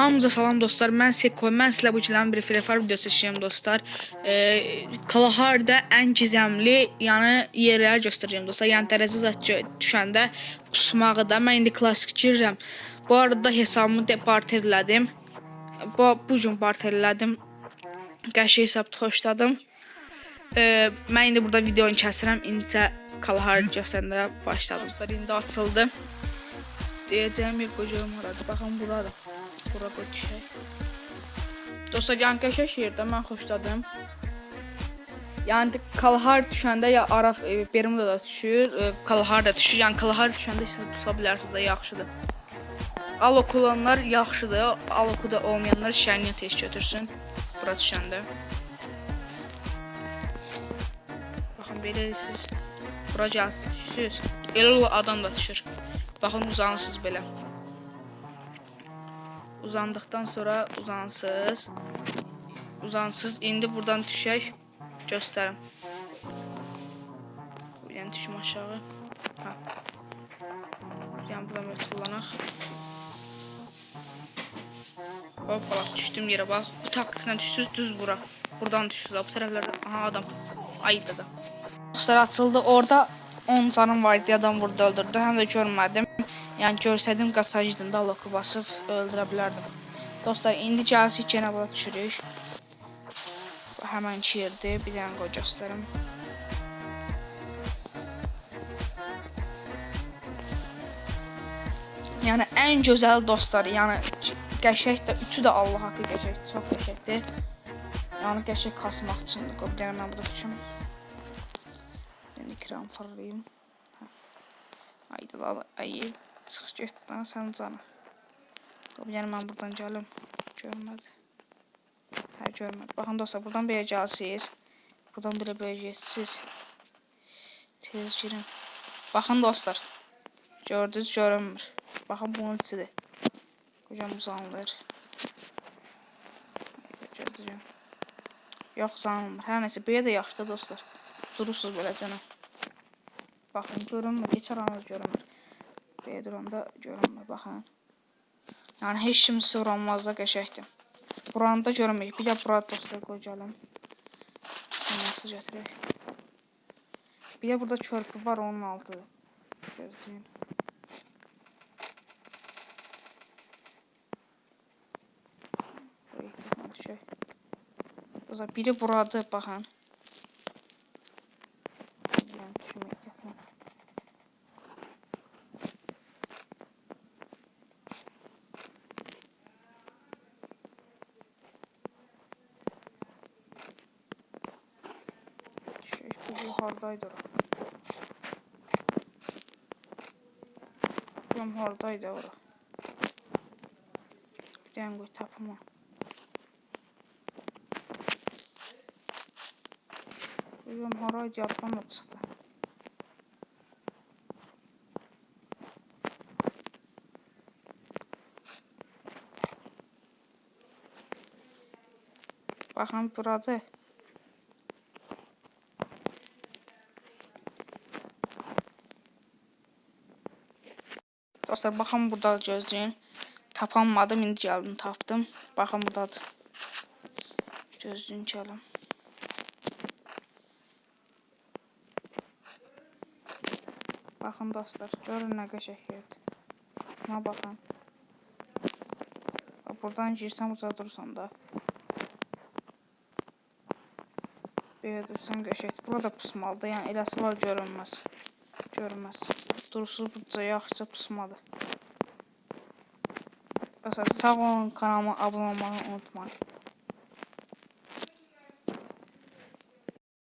Hamınıza salam dostlar. Mən Seko. Mən sizlə bu gilənin bir Free videosu çəkəcəm dostlar. Ee, Kalaharda ən gizəmli, yəni yerləri göstərəcəm dostlar. Yəni dərəcə zət düşəndə pusmağı da mən indi klassik girirəm. Bu arada hesabımı departer elədim. Bu bu gün parter elədim. Qəşəng hesab xoşladım. Ee, mən indi burada videonu kəsirəm. İndi Kalahar göstərəndə başladım. Dostlar indi açıldı. Diyeceğim bir kocam aradı. Bakın burada. Dostlar yan köşe şehirde ben hoşladım. Yani Kalahar düşəndə ya Araf e, Bermuda da düşür, e, Kalahar da düşür. Yəni Kalahar düşəndə siz tuta bilərsiniz də yaxşıdır. Alok olanlar yaxşıdır. Aloku da olmayanlar şəniyə tez götürsün. Bura düşəndə. Baxın belə siz bura gəlsiniz, düşürsünüz. Elə adam da düşür. Baxın uzansız belə. Uzandıktan sonra uzansız. Uzansız. İndi buradan düşək. Göstərim. Yəni düşüm aşağı. Ha. Yəni buradan böyle tullanaq. Hoppala düşdüm yerə bax. Bu taktiklə düşsüz düz bura. Buradan düşsüz. Bu tərəflərdə aha adam. Ayda da. Dostlar açıldı. Orada 10 canım var idi. Adam vurdu öldürdü. Həm də görmədim. Yəni görsədim qasajdım da loku basıb öldürə bilərdim. Dostlar indi yenə bura düşürük. Bu Həmən yerdir. Bir dənə qoy göstərim. Yəni ən gözəl dostlar, yəni qəşəng də üçü də Allah haqqı qəşəng, çox qəşəngdir. Yəni qəşəng kasmaq üçündür. Qoy bir mən burada düşüm. Ben ikram fırlayayım. Haydi la ayı. Get lan sən canı. Qoy yəni mən buradan gəlim. Görmədi. Hə görmədi. Baxın dostlar buradan belə gəlsiniz. Buradan belə belə getsiniz. Tez girin. Baxın dostlar. Gördünüz görünmür. Baxın bunun içidir. Qocam uzanılır. Gördünüz. Yox uzanılmır. Hər nəsə belə də yaxşıdır dostlar. Durursunuz beləcənə. Baxın görünmür. Heç aranız görünmür. Belə duranda görünmür. Baxın. Yəni heç kim sıvranmaz da qəşəkdir. Buranı da görməyik. Bir də bura dostlar qoy gəlim. Nasıl gətirək? Bir də burada körpü var onun altıdır. Gözləyin. Biri burada baxın. Yəni düşüm ehtiyatla. Şey, bu yuxarıdaydı ora. Görüm hardaydı ora. Dənə qoy tapıma. Görüm haraydı yadıma çıxdı. Baxın burada. Dostlar baxın burada gözləyin. Tapanmadım, indi gəldim tapdım. Baxın burdadır. Gözləyin gəlin. Baxın dostlar, görün nə qəşəng yerdir. Buna baxın. Bax, Buradan girsən uca dursan da. Belə dursan qəşəngdir. Burada pusmalıdır. Yəni eləsi var görünməz. Görünməz. Dursuz budca yaxşıca pusmadır. Dostlar sağ olun kanalıma abone olmayı unutmayın.